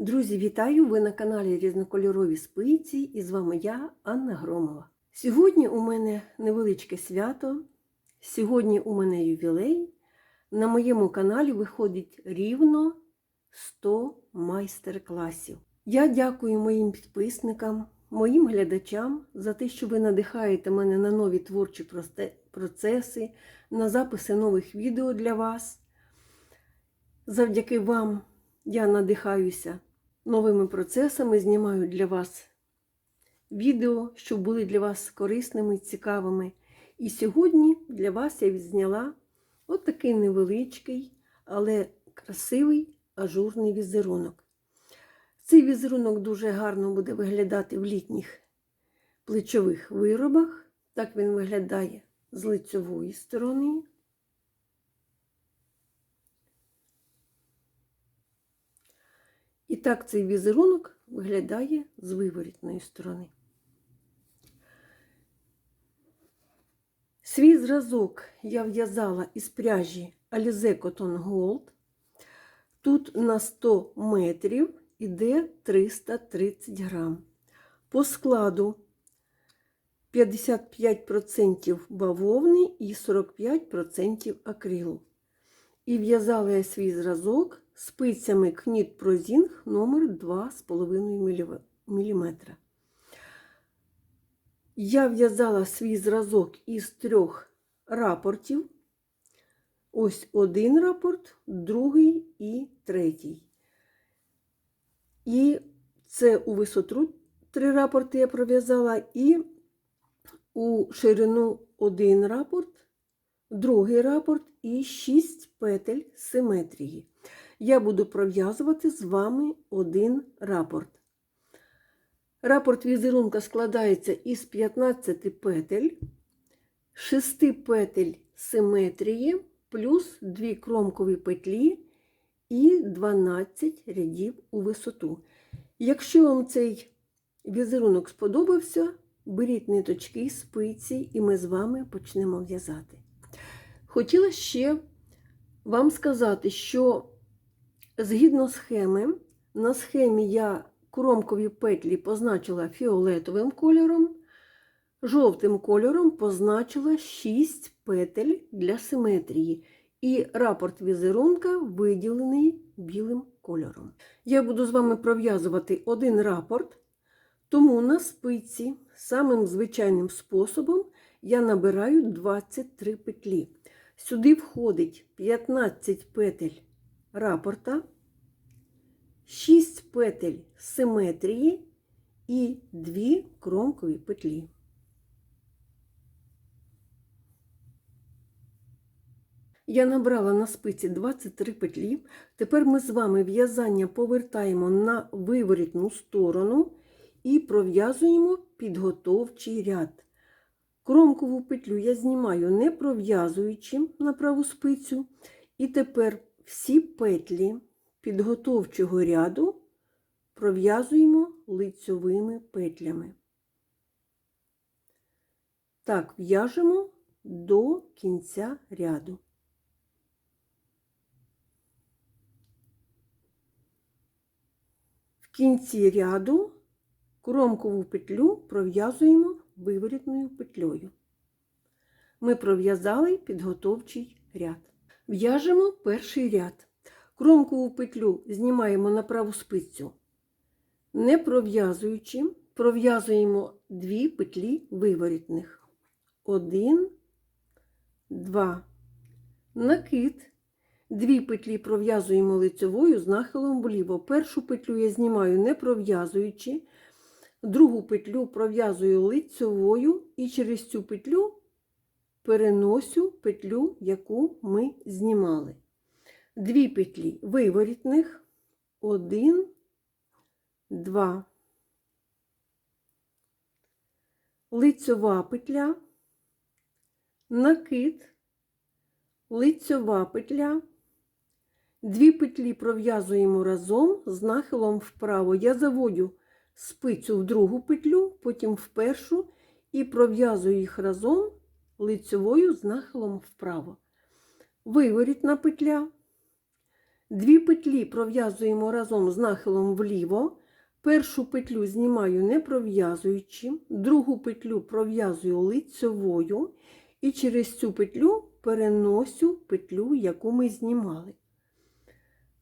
Друзі, вітаю! Ви на каналі Різнокольорові спиці і з вами я, Анна Громова. Сьогодні у мене невеличке свято. Сьогодні у мене ювілей. На моєму каналі виходить рівно 100 майстер-класів. Я дякую моїм підписникам, моїм глядачам за те, що ви надихаєте мене на нові творчі процеси, на записи нових відео для вас. Завдяки вам я надихаюся новими процесами, знімаю для вас відео, що були для вас корисними, цікавими. І сьогодні для вас я відзняла от такий невеличкий, але красивий ажурний візерунок. Цей візерунок дуже гарно буде виглядати в літніх плечових виробах. Так він виглядає з лицьової сторони. Так цей візерунок виглядає з виворітної сторони. Свій зразок я в'язала із пряжі Alize Cotton Gold. Тут на 100 метрів іде 330 грам. По складу 55% бавовни і 45% акрилу. І в'язала я свій зразок спицями Кніт Прозінг номер 2,5 мм. Я в'язала свій зразок із трьох рапортів. Ось один рапорт, другий і третій. І це у висоту три рапорти я пров'язала, і у ширину один рапорт, другий рапорт і 6 петель симетрії. Я буду пров'язувати з вами один рапорт. Рапорт візерунка складається із 15 петель, 6 петель симетрії, плюс 2 кромкові петлі і 12 рядів у висоту. Якщо вам цей візерунок сподобався, беріть ниточки, спиці, і ми з вами почнемо в'язати. Хотіла ще вам сказати, що згідно схеми, на схемі я кромкові петлі позначила фіолетовим кольором, жовтим кольором позначила 6 петель для симетрії. І рапорт візерунка виділений білим кольором. Я буду з вами пров'язувати один рапорт, тому на спиці самим звичайним способом я набираю 23 петлі. Сюди входить 15 петель рапорта, 6 петель симетрії і 2 кромкові петлі. Я набрала на спиці 23 петлі. Тепер ми з вами в'язання повертаємо на виворітну сторону і пров'язуємо підготовчий ряд. Кромкову петлю я знімаю не пров'язуючи на праву спицю. І тепер всі петлі підготовчого ряду пров'язуємо лицьовими петлями. Так, в'яжемо до кінця ряду. В кінці ряду кромкову петлю пров'язуємо виворітною петлею. Ми пров'язали підготовчий ряд. В'яжемо перший ряд. Кромкову петлю знімаємо на праву спицю. Не пров'язуючи, пров'язуємо дві петлі виворітних. Один, два. Накид. Дві петлі пров'язуємо лицьовою з нахилом вліво. Першу петлю я знімаю не пров'язуючи, другу петлю пров'язую лицьовою і через цю петлю переносю петлю, яку ми знімали. Дві петлі виворітних, один, два. Лицьова петля, накид, лицьова петля. Дві петлі пров'язуємо разом з нахилом вправо. Я заводю спицю в другу петлю, потім в першу і пров'язую їх разом лицьовою з нахилом вправо. Виворітна петля. Дві петлі пров'язуємо разом з нахилом вліво. Першу петлю знімаю не пров'язуючи, другу петлю пров'язую лицьовою і через цю петлю переносю петлю, яку ми знімали.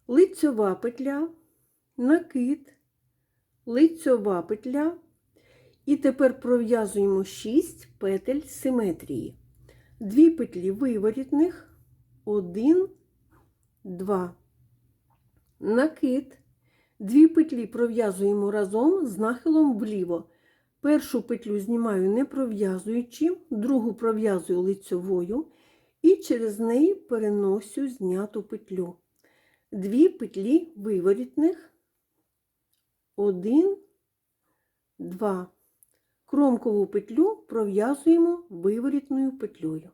Лицьова петля, накид, лицьова петля. І тепер пров'язуємо 6 петель симетрії. Дві петлі виворітних, 1, 2. Накид. Дві петлі пров'язуємо разом з нахилом вліво. Першу петлю знімаю не пров'язуючи, другу пров'язую лицьовою і через неї переносю зняту петлю. Дві петлі виворітних, 1, 2. Кромкову петлю пров'язуємо виворітною петлею.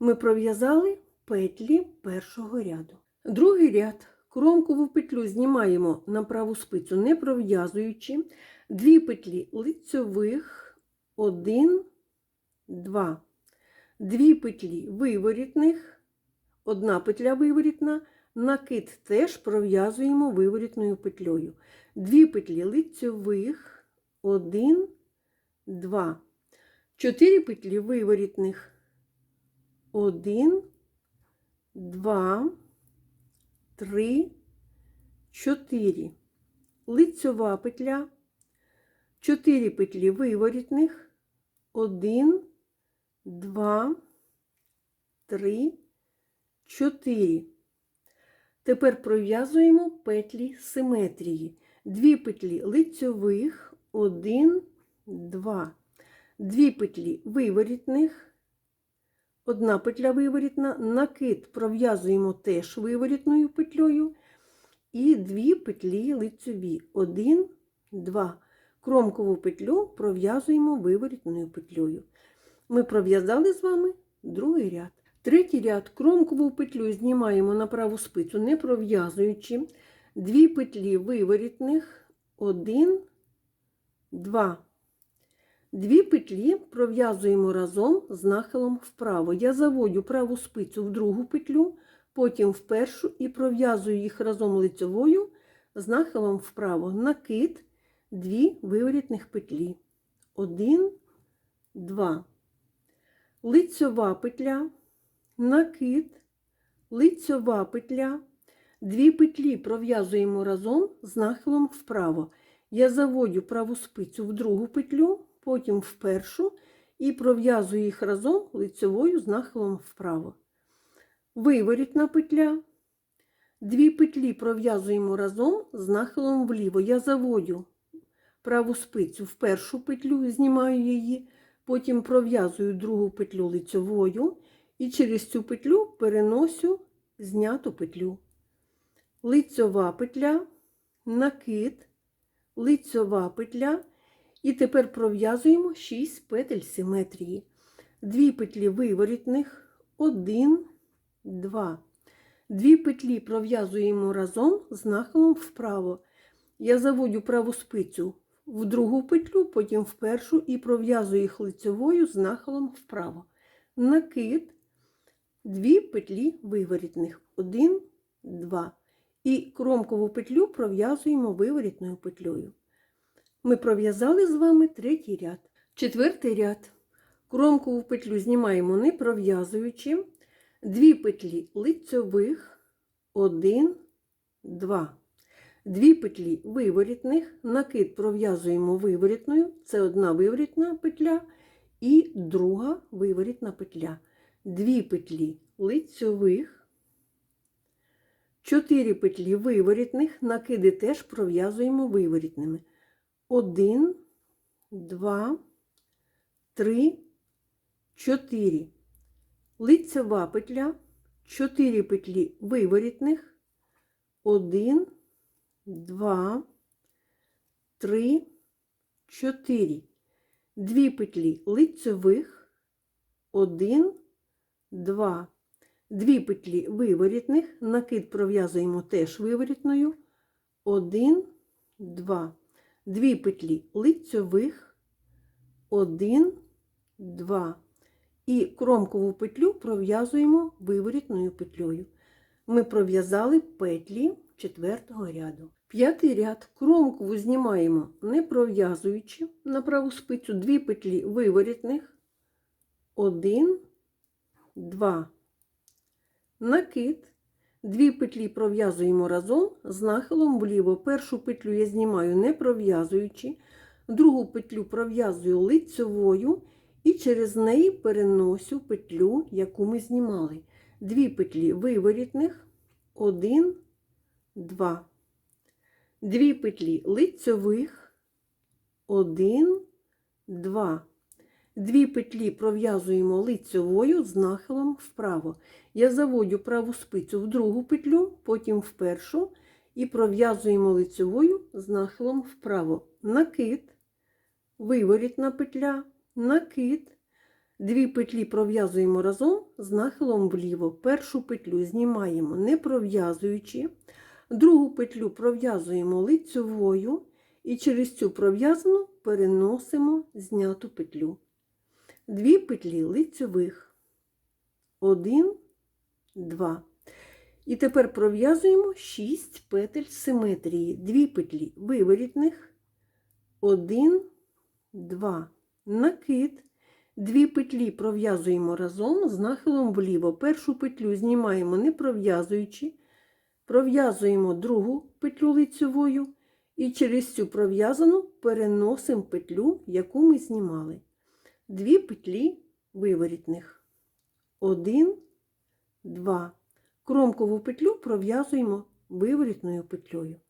Ми пров'язали петлі першого ряду. Другий ряд. Кромкову петлю знімаємо на праву спицю, не пров'язуючи. Дві петлі лицьових, 1, 2. Дві петлі виворітних, одна петля виворітна, накид теж пров'язуємо виворітною петлею. Дві петлі лицьових, 1, 2. Чотири петлі виворітних, 1, 2, 3, 4. Лицьова петля, 4 петлі виворітних, 1, 2, 3, 4. Тепер пров'язуємо петлі симетрії. Дві петлі лицьових, 1, 2. Дві петлі виворітних, одна петля виворітна, накид пров'язуємо теж виворітною петлею. І дві петлі лицьові. 1, 2. Кромкову петлю пров'язуємо виворітною петлею. Ми пров'язали з вами другий ряд. Третій ряд кромкову петлю знімаємо на праву спицю, не пров'язуючи. Дві петлі виворітних, 1, 2. Дві петлі пров'язуємо разом з нахилом вправо. Я заводю праву спицю в другу петлю, потім в першу і пров'язую їх разом лицьовою з нахилом вправо. Накид, дві виворітних петлі. 1, 2. Лицьова петля, накид, лицьова петля. Дві петлі пров'язуємо разом з нахилом вправо. Я заводю праву спицю в другу петлю, потім в першу і пров'язую їх разом лицьовою з нахилом вправо. Виворітна петля. Дві петлі пров'язуємо разом з нахилом вліво. Я заводю праву спицю в першу петлю, знімаю її, потім пров'язую другу петлю лицьовою і через цю петлю переносю зняту петлю. Лицьова петля, накид, лицьова петля. І тепер пров'язуємо 6 петель симетрії. Дві петлі виворітних, 1, 2. Дві петлі пров'язуємо разом з нахилом вправо. Я заводю праву спицю в другу петлю, потім в першу і пров'язую їх лицьовою з нахилом вправо. Накид, дві петлі виворітних, 1, 2. І кромкову петлю пров'язуємо виворітною петлею. Ми пров'язали з вами третій ряд. Четвертий ряд. Кромкову петлю знімаємо не пров'язуючи. Дві петлі лицьових, 1, 2. Дві петлі виворітних, накид пров'язуємо виворітною, це одна виворітна петля і друга виворітна петля. Дві петлі лицьових, чотири петлі виворітних, накиди теж пров'язуємо виворітними. 1, 2, 3, 4. Лицьова петля, 4 петлі виворітних, 1, 2, 3, 4. Дві петлі лицьових, 1, 2. Дві петлі виворітних, накид пров'язуємо теж виворітною, 1, 2 дві петлі лицьових, 1, 2. І кромкову петлю пров'язуємо виворітною петлею. Ми пров'язали петлі четвертого ряду. П'ятий ряд кромкову знімаємо, не пров'язуючи на праву спицю дві петлі виворітних. Один, два. Накид. Дві петлі пров'язуємо разом з нахилом вліво. Першу петлю я знімаю не пров'язуючи, другу петлю пров'язую лицьовою і через неї переношу петлю, яку ми знімали. Дві петлі виворітних, один, два. Дві петлі лицьових, один, два. Дві петлі пров'язуємо лицьовою з нахилом вправо. Я заводю праву спицю в другу петлю, потім в першу, і пров'язуємо лицьовою з нахилом вправо. Накид, виворітна петля, накид. Дві петлі пров'язуємо разом з нахилом вліво. Першу петлю знімаємо не пров'язуючи, другу петлю пров'язуємо лицьовою і через цю пров'язану переносимо зняту петлю. Дві петлі лицьових. Один, два. І тепер пров'язуємо 6 петель симетрії. Дві петлі виворітних. Один, два. Накид. Дві петлі пров'язуємо разом з нахилом вліво. Першу петлю знімаємо не пров'язуючи, пров'язуємо другу петлю лицьовою і через цю пров'язану переносимо петлю, яку ми знімали. Дві петлі виворітних. Один, два. Кромкову петлю пров'язуємо виворітною петлею.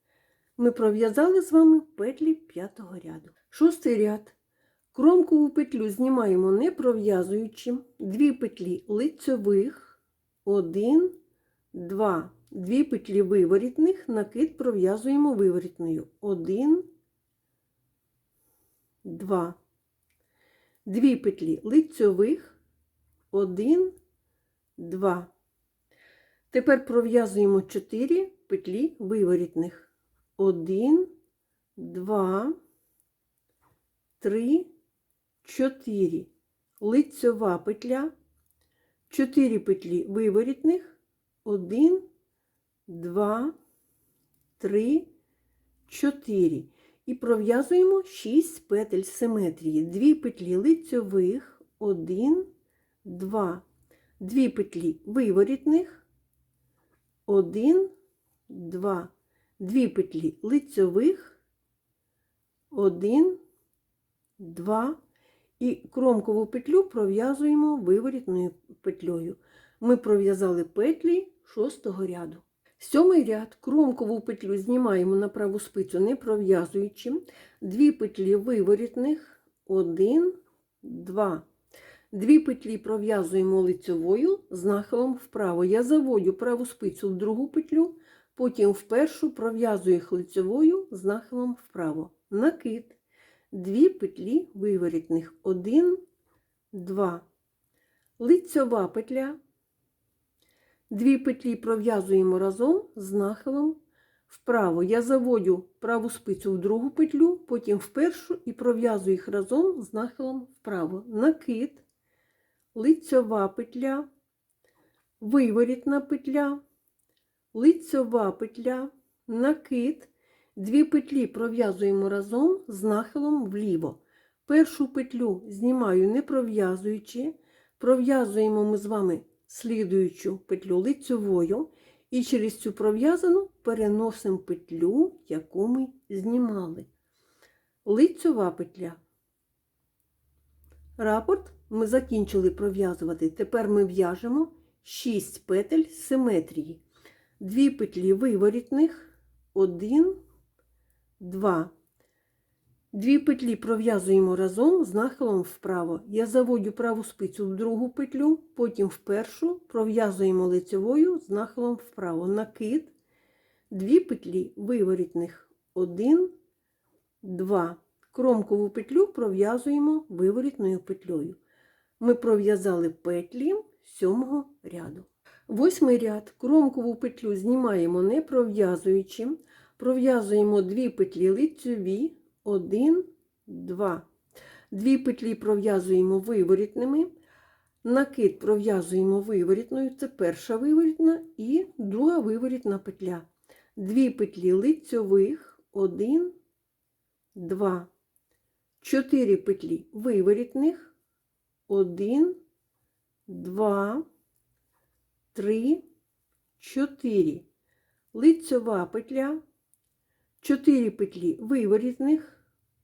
Ми пров'язали з вами петлі п'ятого ряду. Шостий ряд. Кромкову петлю знімаємо не пров'язуючи, дві петлі лицьових, один, два, дві петлі виворітних, накид пров'язуємо виворітною. Один, два. Дві петлі. Лицьових, один, два. Тепер пров'язуємо 4 петлі виворітних. Один, два, три. 4 лицьова петля, 4 петлі виворітних, 1, 2, 3, 4. І пров'язуємо 6 петель симетрії. 2 петлі лицьових, 1, 2, 2 петлі виворітних, 1, 2, 2 петлі лицьових, 1, 2, і кромкову петлю пров'язуємо виворітною петлею. Ми пров'язали петлі шостого ряду. Сьомий ряд кромкову петлю знімаємо на праву спицю, не пров'язуючи. Дві петлі виворітних, один, два. Дві петлі пров'язуємо лицьовою з нахилом вправо. Я заводю праву спицю в другу петлю, потім в першу пров'язую їх лицьовою з нахилом вправо. Накид дві петлі виворітних. Один, два. Лицьова петля. Дві петлі пров'язуємо разом з нахилом вправо. Я заводю праву спицю в другу петлю, потім в першу і пров'язую їх разом з нахилом вправо. Накид, лицьова петля, виворітна петля, лицьова петля, накид. Дві петлі пров'язуємо разом з нахилом вліво. Першу петлю знімаю не пров'язуючи, пров'язуємо ми з вами слідуючу петлю лицьовою, і через цю пров'язану переносимо петлю, яку ми знімали. Лицьова петля. Рапорт ми закінчили пров'язувати. Тепер ми в'яжемо 6 петель симетрії. Дві петлі виворітних, один. 2. Дві петлі пров'язуємо разом з нахилом вправо. Я заводю праву спицю в другу петлю, потім в першу пров'язуємо лицевою з нахилом вправо. Накид, дві петлі виворітних 1, 2. Кромкову петлю пров'язуємо виворітною петлею. Ми пров'язали петлі сьомого ряду. Восьмий ряд кромкову петлю знімаємо не пров'язуючи пров'язуємо дві петлі лицьові, 1, 2. Дві петлі пров'язуємо виворітними. Накид пров'язуємо виворітною, це перша виворітна і друга виворітна петля. Дві петлі лицьових, один, два, чотири петлі виворітних, один, два, три, чотири. Лицьова петля, чотири петлі виворітних,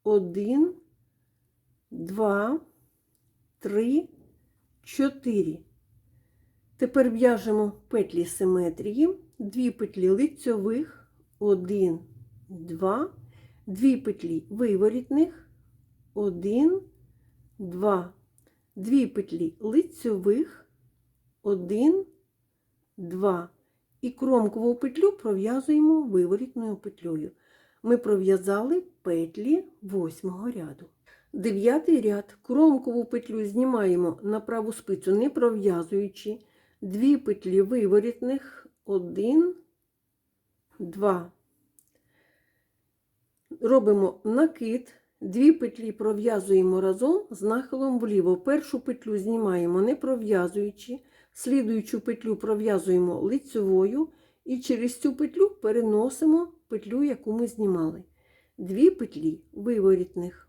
один, два, три, чотири. Тепер в'яжемо петлі симетрії, дві петлі лицьових, один, два, дві петлі виворітних, один, два, дві петлі лицьових, один, два. І кромкову петлю пров'язуємо виворітною петлею. Ми пров'язали петлі восьмого ряду. Дев'ятий ряд кромкову петлю знімаємо на праву спицю, не пров'язуючи. Дві петлі виворітних, один, два. Робимо накид, дві петлі пров'язуємо разом з нахилом вліво. Першу петлю знімаємо не пров'язуючи, слідуючу петлю пров'язуємо лицьовою і через цю петлю переносимо петлю, яку ми знімали. Дві петлі виворітних.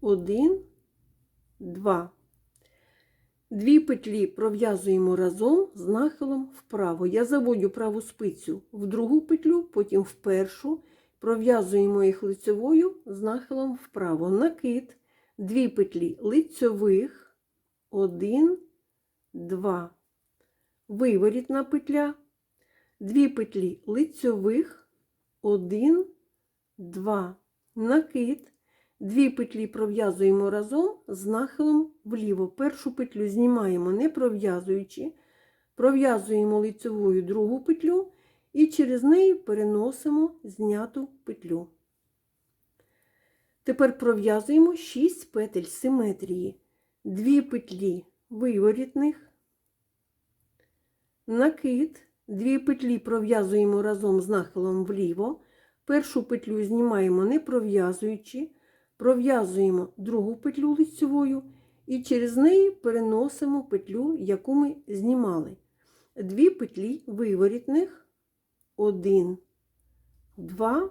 Один, два. Дві петлі пров'язуємо разом з нахилом вправо. Я заводю праву спицю в другу петлю, потім в першу, пров'язуємо їх лицевою з нахилом вправо. Накид, дві петлі лицьових, один, два. Виворітна петля, дві петлі лицьових, один, два. Накид. Дві петлі пров'язуємо разом з нахилом вліво. Першу петлю знімаємо не пров'язуючи, пров'язуємо лицевою другу петлю і через неї переносимо зняту петлю. Тепер пров'язуємо 6 петель симетрії. Дві петлі виворітних, накид, дві петлі пров'язуємо разом з нахилом вліво. Першу петлю знімаємо не пров'язуючи. Пров'язуємо другу петлю лицьовою і через неї переносимо петлю, яку ми знімали. Дві петлі виворітних, один, два.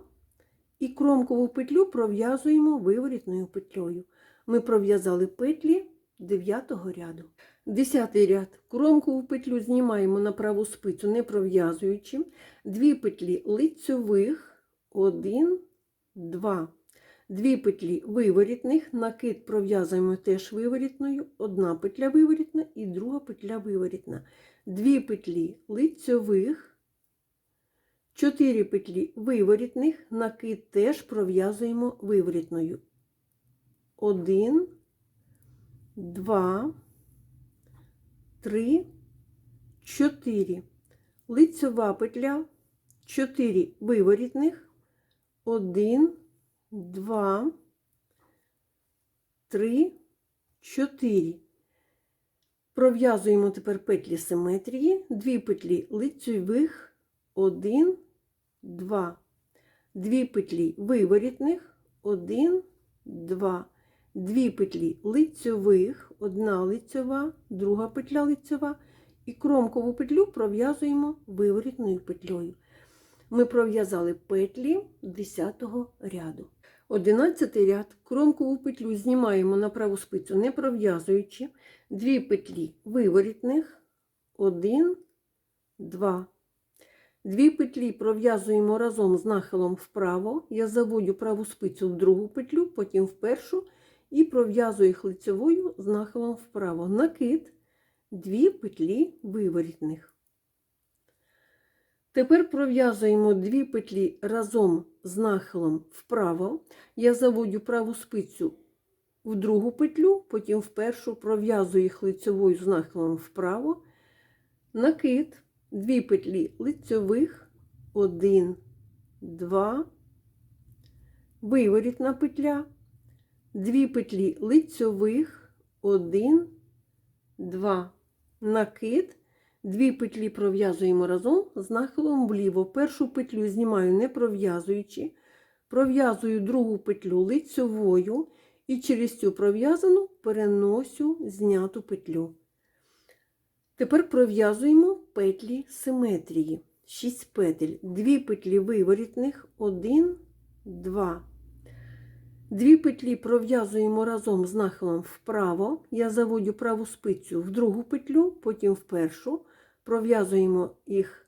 І кромкову петлю пров'язуємо виворітною петлею. Ми пров'язали петлі 9 ряду. 10 ряд. Кромкову петлю знімаємо на праву спицю, не пров'язуючи. Дві петлі лицьових, один, два. Дві петлі виворітних, накид пров'язуємо теж виворітною, одна петля виворітна і друга петля виворітна. Дві петлі лицьових, чотири петлі виворітних, накид теж пров'язуємо виворітною. Один, два, три, чотири. Лицьова петля, чотири виворітних, один, два, три, чотири. Пров'язуємо тепер петлі симетрії, дві петлі лицьових, один, два, дві петлі виворітних, один, два, дві петлі лицьових, одна лицьова, друга петля лицьова, і кромкову петлю пров'язуємо виворітною петлею. Ми пров'язали петлі 10 ряду. 11 ряд кромкову петлю знімаємо на праву спицю, не пров'язуючи, дві петлі виворітних, 1, 2. Дві петлі пров'язуємо разом з нахилом вправо. Я заводю праву спицю в другу петлю, потім в першу і пров'язую їх лицевою з нахилом вправо. Накид, дві петлі виворітних. Тепер пров'язуємо дві петлі разом з нахилом вправо. Я заводю праву спицю в другу петлю, потім в першу пров'язую їх лицевою з нахилом вправо. Накид, дві петлі лицьових, один, два, виворітна петля, дві петлі лицьових, один, два, накид. Дві петлі пров'язуємо разом з нахилом вліво. Першу петлю знімаю не пров'язуючи, пров'язую другу петлю лицьовою і через цю пров'язану переносю зняту петлю. Тепер пров'язуємо петлі симетрії. 6 петель, 2 петлі виворітних, 1, 2. Дві петлі пров'язуємо разом з нахилом вправо. Я заводю праву спицю в другу петлю, потім в першу. Пров'язуємо їх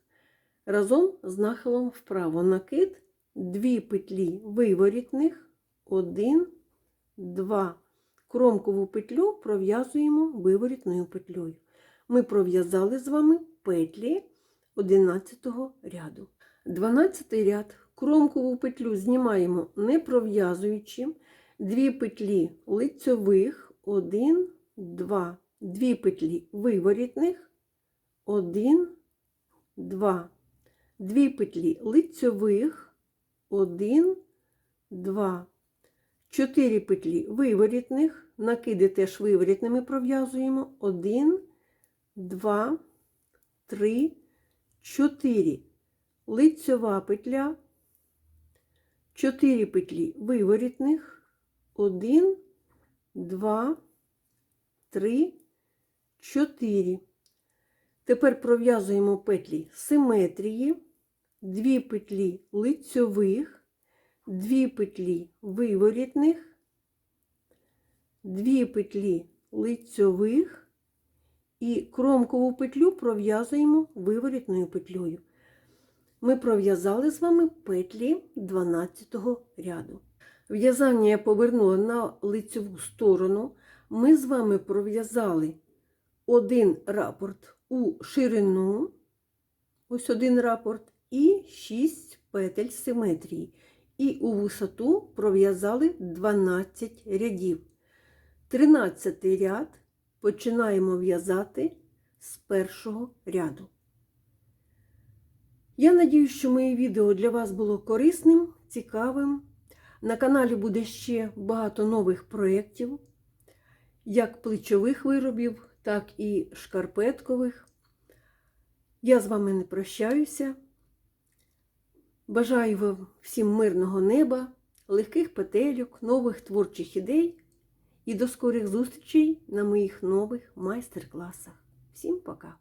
разом з нахилом вправо. Накид, дві петлі виворітних, 1, 2. Кромкову петлю пров'язуємо виворітною петлею. Ми пров'язали з вами петлі 11 ряду. 12 ряд. Кромкову петлю знімаємо не пров'язуючи. Дві петлі лицьових, 1, 2. Дві петлі виворітних, 1, 2. Дві петлі лицьових, 1, 2. Чотири петлі виворітних, накиди теж виворітними пров'язуємо. 1, 2, 3, 4. Лицьова петля, 4 петлі виворітних, 1, 2, 3, 4. Тепер пров'язуємо петлі симетрії, 2 петлі лицьових, 2 петлі виворітних, 2 петлі лицьових і кромкову петлю пров'язуємо виворітною петлею. Ми пров'язали з вами петлі 12 ряду. В'язання я повернула на лицеву сторону. Ми з вами пров'язали один рапорт у ширину, ось один рапорт, і 6 петель симетрії. І у висоту пров'язали 12 рядів. 13 ряд починаємо в'язати з першого ряду. Я надію, що моє відео для вас було корисним, цікавим. На каналі буде ще багато нових проєктів, як плечових виробів, так і шкарпеткових. Я з вами не прощаюся. Бажаю вам всім мирного неба, легких петельок, нових творчих ідей і до скорих зустрічей на моїх нових майстер-класах. Всім пока!